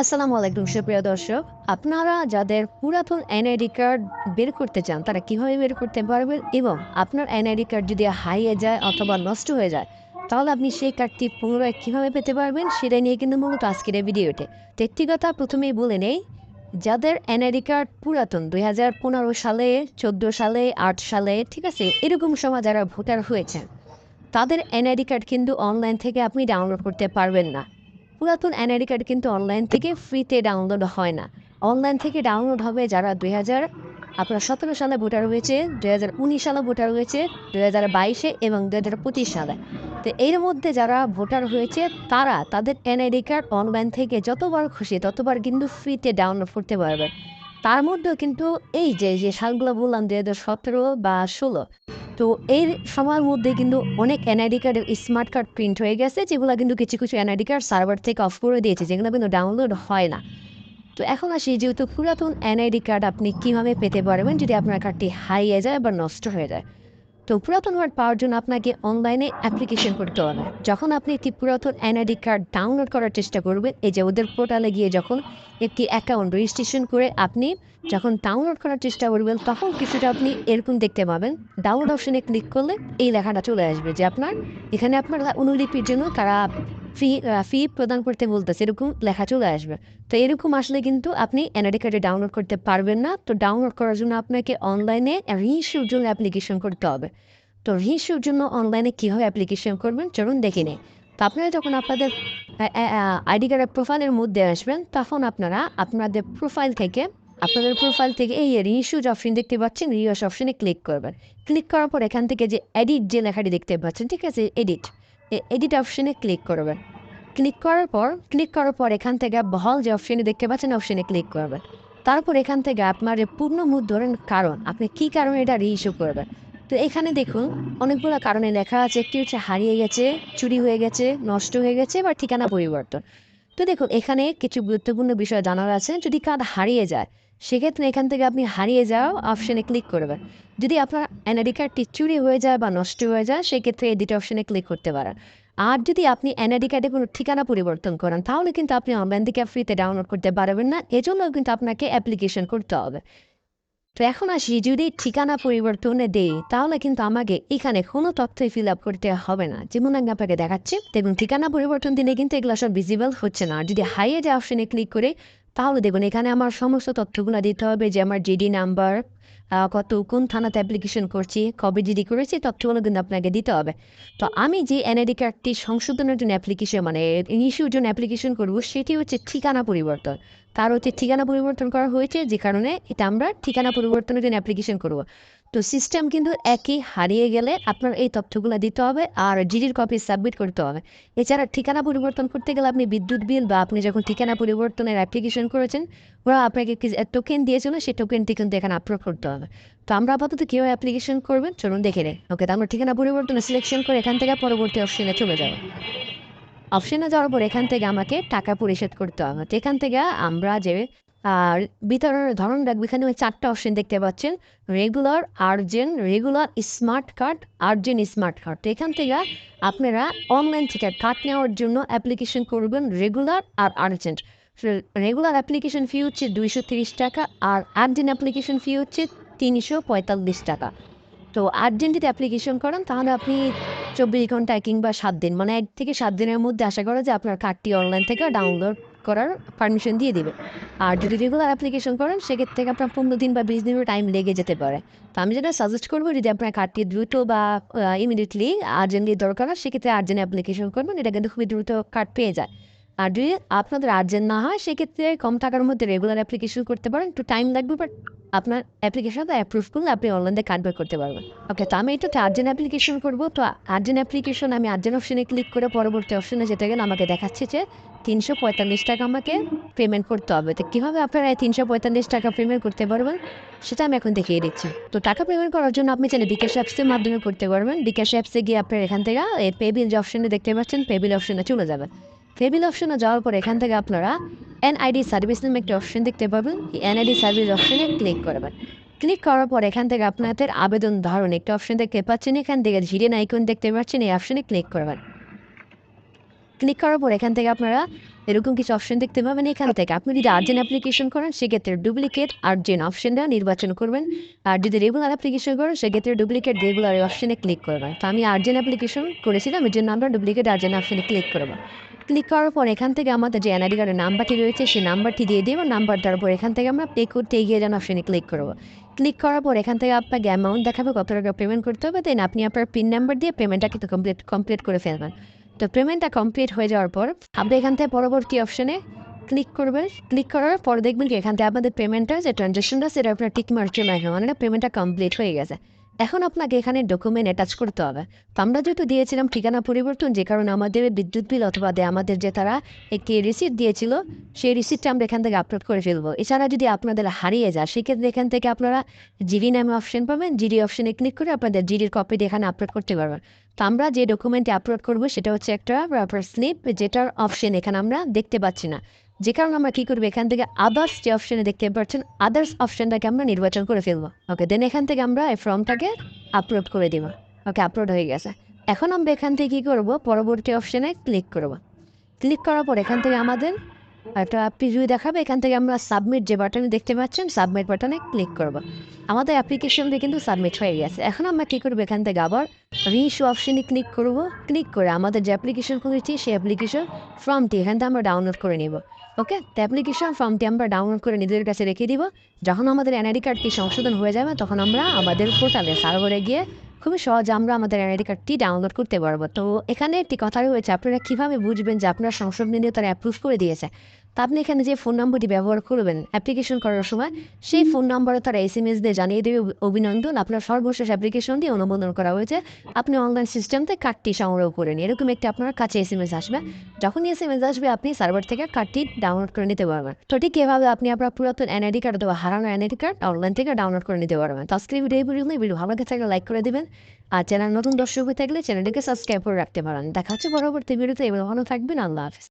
আসসালামু আলাইকুম, সুপ্রিয় দর্শক। আপনারা যাদের পুরাতন এনআইডি কার্ড বের করতে চান, তারা কীভাবে বের করতে পারবেন এবং আপনার এনআইডি কার্ড যদি হারিয়ে যায় অথবা নষ্ট হয়ে যায়, তাহলে আপনি সেই কার্ডটি পুনরায় কীভাবে পেতে পারবেন সেটা নিয়ে কিন্তু মূলত আজকের এই ভিডিওতে তো একটি কথা প্রথমেই বলে নেই, যাদের এনআইডি কার্ড পুরাতন দুই হাজার পনেরো সালে, চোদ্দ সালে, আট সালে, ঠিক আছে, এরকম সময় যারা ভোটার হয়েছেন, তাদের এনআইডি কার্ড কিন্তু অনলাইন থেকে আপনি ডাউনলোড করতে পারবেন না। পুরাতন এনআইডি কার্ড কিন্তু অনলাইন থেকে ফ্রিতে ডাউনলোড হয় না। অনলাইন থেকে ডাউনলোড হবে যারা দুই হাজার, আপনার সতেরো সালে ভোটার হয়েছে, দুই হাজার উনিশ সালে ভোটার হয়েছে, দুই হাজার বাইশে এবং দুই হাজার পঁচিশ সালে। তো এর মধ্যে যারা ভোটার হয়েছে, তারা তাদের এনআইডি কার্ড অনলাইন থেকে যতবার খুশি, ততবার কিন্তু ফ্রিতে ডাউনলোড করতে পারবে। তার মধ্যেও কিন্তু এই যে যে সালগুলো বললাম দুই হাজার সতেরো বা ষোলো, তো এর সময়ের মধ্যে কিন্তু অনেক NID card smart card print হয়ে গেছে, যেগুলো কিন্তু কিছু কিছু এনআইডি কার্ড সার্ভার থেকে অফ করে দিয়েছে, যেগুলো কিন্তু ডাউনলোড হয় না। তো এখন আসি, যেহেতু পুরাতন এনআইডি কার্ড আপনি কীভাবে পেতে পারবেন যদি আপনার কার্ডটি হারিয়ে যায় বা নষ্ট হয়ে যায়। তো পুরাতন কার্ড পাওয়ার জন্য আপনাকে অনলাইনে অ্যাপ্লিকেশন করতে হবে। যখন আপনি একটি পুরাতন এনআইডি কার্ড ডাউনলোড করার চেষ্টা করবেন, এই যে ওদের পোর্টালে গিয়ে যখন একটি অ্যাকাউন্ট রেজিস্ট্রেশন করে আপনি যখন ডাউনলোড করার চেষ্টা করবেন, তখন কিছুটা আপনি এরকম দেখতে পাবেন। ডাউনলোড অপশনে ক্লিক করলে এই লেখাটা চলে আসবে যে আপনার, এখানে আপনার অনুলিপির জন্য তারা ফি ফি প্রদান করতে বলতেছে, এরকম লেখা চলে আসবে। তো এরকম আসলে কিন্তু আপনি এনআইডি কার্ডে ডাউনলোড করতে পারবেন না। তো ডাউনলোড করার জন্য আপনাকে অনলাইনে রিইস্যুর জন্য অ্যাপ্লিকেশন করতে হবে। তো রিইস্যুর জন্য অনলাইনে কীভাবে অ্যাপ্লিকেশন করবেন, চলুন দেখে নিই। তো আপনারা যখন আপনাদের আইডি কার্ডের প্রোফাইলের মধ্যে আসবেন, তখন আপনারা আপনাদের প্রোফাইল থেকে, আপনাদের প্রোফাইল থেকে এই রিইস্যুজ অপশন দেখতে পাচ্ছেন রিওস অপশনে ক্লিক করবেন। ক্লিক করার পর এখান থেকে যে এডিট যে লেখাটি দেখতে পাচ্ছেন, ঠিক আছে এডিট এডিট অপশনে ক্লিক করবেন ক্লিক করার পর ক্লিক করার পর এখান থেকে বহল যে অপশনে দেখতে পাচ্ছেন অপশনে ক্লিক করবেন তারপর এখান থেকে আপনার পূর্ণ ধরেন কারণ, আপনি কি কারণে এটা রিইস্যু করবেন তো এখানে দেখুন, অনেকগুলো কারণে লেখা আছে, একটি হচ্ছে হারিয়ে গেছে, চুরি হয়ে গেছে, নষ্ট হয়ে গেছে বা ঠিকানা পরিবর্তন। তো দেখুন, এখানে কিছু গুরুত্বপূর্ণ বিষয় জানার আছে, যদি কার্ড হারিয়ে যায় সেক্ষেত্রে এখান থেকে আপনি হারিয়ে যাওয়া অপশানে ক্লিক করবেন। যদি আপনার এনআইডি কার্ডটি চুরি হয়ে যায় বা নষ্ট হয়ে যায়, সেক্ষেত্রে এই দুটো অপশানে ক্লিক করতে পারেন। আর যদি আপনি এনআইডি কার্ডে কোনো ঠিকানা পরিবর্তন করেন, তাহলে কিন্তু আপনি অনলাইন থেকে ফ্রিতে ডাউনলোড করতে পারবেন না। এজন্যও কিন্তু আপনাকে অ্যাপ্লিকেশন করতে হবে। তো এখন আসি, যদি ঠিকানা পরিবর্তনে দেই, তাহলে কিন্তু আমাকে এখানে কোনো তথ্যই ফিল আপ করতে হবে না। যেমন আমি আপনাকে দেখাচ্ছি, দেখুন ঠিকানা পরিবর্তন দিলে কিন্তু এগুলো সব ভিজিবল হচ্ছে না। যদি হাইয়ে যে অপশনে ক্লিক করে তাহলে দেখুন, এখানে আমার সমস্ত তথ্যগুলো দিতে হবে যে আমার জিডি নাম্বার কত, কোন থানাতে অ্যাপ্লিকেশন করছি, কবে জিডি করেছি, তথ্যগুলো কিন্তু আপনাকে দিতে হবে। তো আমি যে এনআইডি কার্ডটি সংশোধনের জন্য অ্যাপ্লিকেশন মানে ইস্যুর জন্য অ্যাপ্লিকেশন করব, সেটি হচ্ছে ঠিকানা পরিবর্তন। তার হচ্ছে ঠিকানা পরিবর্তন করা হয়েছে, যে কারণে এটা আমরা ঠিকানা পরিবর্তনের জন্য অ্যাপ্লিকেশন করব। তো সিস্টেম কিন্তু একই হারিয়ে গেলে আপনার এই তথ্যগুলো দিতে হবে আর জিডির কপি সাবমিট করতে হবে। এছাড়া ঠিকানা পরিবর্তন করতে গেলে আপনি বিদ্যুৎ বিল বা আপনি যখন ঠিকানা পরিবর্তনের অ্যাপ্লিকেশন করেছেন, ওরা আপনাকে টোকেন দিয়েছিল সেই টোকেনটি কিন্তু এখানে আপলোড করতে হবে। তো আমরা আপাতত কীভাবে অ্যাপ্লিকেশন করবেন, চলুন দেখে নেই। ওকে তো আমরা ঠিকানা পরিবর্তনে সিলেকশন করে এখান থেকে পরবর্তী অপশনে চলে যাব। অপশনে যাওয়ার পর এখান থেকে আমাকে টাকা পরিশোধ করতে হবে। এখান থেকে আমরা যে, আর বিতরণের ধরন রাখব এখানে চারটা অপশন দেখতে পাচ্ছেন। Regular urgent regular smart card urgent smart card তো এখান থেকে আপনারা অনলাইন থেকে কার্ড নেওয়ার জন্য অ্যাপ্লিকেশন করবেন রেগুলার আর আর্জেন্ট রেগুলার অ্যাপ্লিকেশন ফি হচ্ছে দুইশো তিরিশ টাকা আর আর্জেন্ট অ্যাপ্লিকেশন ফি হচ্ছে তিনশো পঁয়তাল্লিশ টাকা। তো আর্জেন্ট যদি অ্যাপ্লিকেশন করেন, তাহলে আপনি চব্বিশ ঘণ্টা কিংবা সাত দিন মানে এক থেকে সাত দিনের মধ্যে আশা করা যে আপনার কার্ডটি অনলাইন থেকে ডাউনলোড করার পারমিশন দিয়ে দেবে। আর যদি রেগুলার অ্যাপ্লিকেশন করেন, সেক্ষেত্রে থেকে আপনার পনেরো দিন বা বিশ দিনের টাইম লেগে যেতে পারে। তো আমি যেটা সাজেস্ট করব, যদি আপনার কার্ডটি দ্রুত বা ইমিডিয়েটলি আর্জেন্টলি দরকার হয়, সেক্ষেত্রে আর্জেন্ট অ্যাপ্লিকেশন করবেন, এটা কিন্তু খুবই দ্রুত কার্ড পেয়ে যায়। আর যদি আপনাদের আর্জেন্ট না হয়, সেক্ষেত্রে কম টাকার মধ্যে রেগুলার অ্যাপ্লিকেশন করতে পারেন। একটু টাইম লাগবে বাট আপনার অ্যাপ্লিকেশনটা অ্যাপ্রুভ করলে আপনি অনলাইনে বের করতে পারবেন। ওকে তো আমি এটাতে আর্জেন্ট অ্যাপ্লিকেশন করব। তো আর্জেন্ট অ্যাপ্লিকেশন আমি আর্জেন্ট অপশনে ক্লিক করে পরবর্তী অপশনে যেতে গেলে, আমাকে দেখাচ্ছে যে তিনশো পঁয়তাল্লিশ টাকা আমাকে পেমেন্ট করতে হবে। তো কীভাবে আপনারা তিনশো পঁয়তাল্লিশ টাকা পেমেন্ট করতে পারবেন, সেটা আমি এখন দেখিয়ে দিচ্ছি। তো টাকা পেমেন্ট করার জন্য আপনি চাইলে বিকাশ অ্যাপসের মাধ্যমে করতে পারবেন। বিকাশ অ্যাপসে গিয়ে আপনার এখান থেকে এই পেবিল যে অপশনে দেখতে পাচ্ছেন পেবিল অপশনে চলে যাবেন টেবিল অপশনে যাওয়ার পর এখান থেকে আপনারা এনআইডি সার্ভিস নামে একটি অপশন দেখতে পাবেন। এই এনআইডি সার্ভিস অপশনে ক্লিক করবেন। ক্লিক করার পর এখান থেকে আপনাদের আবেদন ধরুন একটি অপশন দেখতে পাচ্ছেন। এখান থেকে ঝিরেন আইকন দেখতে পাচ্ছেন। এই অপশনে ক্লিক করবেন। ক্লিক করার পর এখান থেকে আপনারা এরকম কিছু অপশন দেখতে পাবেন এখান থেকে। আপনি যদি আর্জেন্ট অ্যাপ্লিকেশন করেন, সেক্ষেত্রে ডুপ্লিকেট আর্জেন্ট অপশনটা নির্বাচন করবেন। আর যদি রেগুলার অ্যাপ্লিকেশন করেন, সেক্ষেত্রে ডুপ্লিকেট রেগুলার অপশনে ক্লিক করবেন। তো আমি আর্জেন্ট অ্যাপ্লিকেশন করেছিলাম এর জন্য আমরা ডুপ্লিকেট আর্জেন্ট অপশনে ক্লিক করব। ক্লিক করার পর এখান থেকে আমাদের যে এনআইডি কার্ডের নাম্বারটি রয়েছে, সেই নাম্বারটি দিয়ে দেবো। নাম্বার দেওয়ার পর এখান থেকে আমরা পে করতে এগিয়ে যান অপশনে ক্লিক করব। ক্লিক করার পর এখান থেকে আপনাকে অ্যামাউন্ট দেখাবে, কত টাকা পেমেন্ট করতে হবে। দেন আপনি আপনার পিন নাম্বার দিয়ে পেমেন্টটা কিন্তু কমপ্লিট কমপ্লিট করে ফেলবেন। তো পেমেন্টটা কমপ্লিট হয়ে যাওয়ার পর, আপনি এখান থেকে পরবর্তী অপশানে ক্লিক করবে ক্লিক করার পর দেখবেন কি, এখান থেকে আপনাদের পেমেন্টটা যে ট্রানজ্যাকশনটা সেটা আপনার টিক মার্চে মানে পেমেন্টটা কমপ্লিট হয়ে গেছে। এখন আপনাকে এখানে ডকুমেন্ট অ্যাটাচ করতে হবে। তো আমরা যেহেতু দিয়েছিলাম ঠিকানা পরিবর্তন, যে কারণে আমাদের বিদ্যুৎ বিল অথবা আমাদের যে তারা একটি রিসিট দিয়েছিল, সেই রিসিটটা আমরা এখান থেকে আপলোড করে ফেলব। এছাড়া যদি আপনাদের হারিয়ে যায়, সেক্ষেত্রে এখান থেকে আপনারা জিডি নামে অপশন পাবেন। জিডি অপশনে ক্লিক করে আপনাদের জিডির কপিটি এখানে আপলোড করতে পারবেন। তো আমরা যে ডকুমেন্টটি আপলোড করব, সেটা হচ্ছে একটা স্লিপ যেটার অপশন এখানে আমরা দেখতে পাচ্ছি না। যে কারণে আমরা কি করব? এখান থেকে আদার্স যে অপশনে দেখতে পাচ্ছেন আদার্স অপশনটাকে আমরা নির্বাচন করে ফেলব। ওকে দেন এখান থেকে আমরা এই ফর্মটাকে আপলোড করে দিব। ওকে আপলোড হয়ে গেছে। এখন আমরা এখান থেকে কী করব? পরবর্তী অপশনে ক্লিক করব। ক্লিক করার পর এখান থেকে আমাদের একটা প্রিভিউ দেখাবে, এখান থেকে আমরা সাবমিট যে বাটনে দেখতে পাচ্ছেন সাবমিট বাটনে ক্লিক করব। আমাদের অ্যাপ্লিকেশনটি কিন্তু সাবমিট হয়ে গেছে। এখন আমরা কী করব এখান থেকে আবার রিইস্যু অপশনে ক্লিক করব। ক্লিক করে আমাদের যে অ্যাপ্লিকেশন করেছি সেই অ্যাপ্লিকেশন ফর্মটি এখান থেকে আমরা ডাউনলোড করে নিব। ওকে তো অ্যাপ্লিকেশন ফর্মটি আমরা ডাউনলোড করে নিজেদের কাছে রেখে দিব। যখন আমাদের এনআইডি কার্ডটি সংশোধন হয়ে যাবে, তখন আমরা আমাদের পোর্টালে সার্ভারে গিয়ে খুবই সহজ, আমরা আমাদের আইডি কার্ডটি ডাউনলোড করতে পারব। তো এখানে একটি কথা রয়েছে, আপনারা কীভাবে বুঝবেন যে আপনার সংসদ নিয়ে তারা অ্যাপ্রুভ করে দিয়েছে? আপনি এখানে যে ফোন নম্বরটি ব্যবহার করবেন অ্যাপ্লিকেশন করার সময়, সেই ফোন নম্বরে তারা এস এম এস দিয়ে জানিয়ে দেবে অভিনন্দন। আপনার সর্বশেষ অ্যাপ্লিকেশনটি অনুমোদন করা হয়েছে। আপনি অনলাইন সিস্টেম থেকে কার্ডটি সংগ্রহ করে নিন। এরকম একটি আপনার কাছে এস এম এস আসবে। যখনই এস এম এস আসবে, আপনি সার্ভার থেকে কার্ডটি ডাউনলোড করে নিতে পারবেন। তো ঠিক এভাবে আপনি আপনার পুরাতন এনআইডি কার্ড অথবা হারানো এনআইডি কার্ড অনলাইন থেকে ডাউনলোড করে নিতে পারবেন। তো আজকে ভিডিও ভিডিও ভালো লাগে থাকলে লাইক করে দেবেন। আর চ্যানেল নতুন দর্শক হয়ে থাকলে চ্যানেলটিকে সাবস্ক্রাইব করে রাখতে পারেন। দেখা হচ্ছে পরবর্তী ভিডিওতে এবার ভালো থাকবেন। আল্লাহ হাফিজ।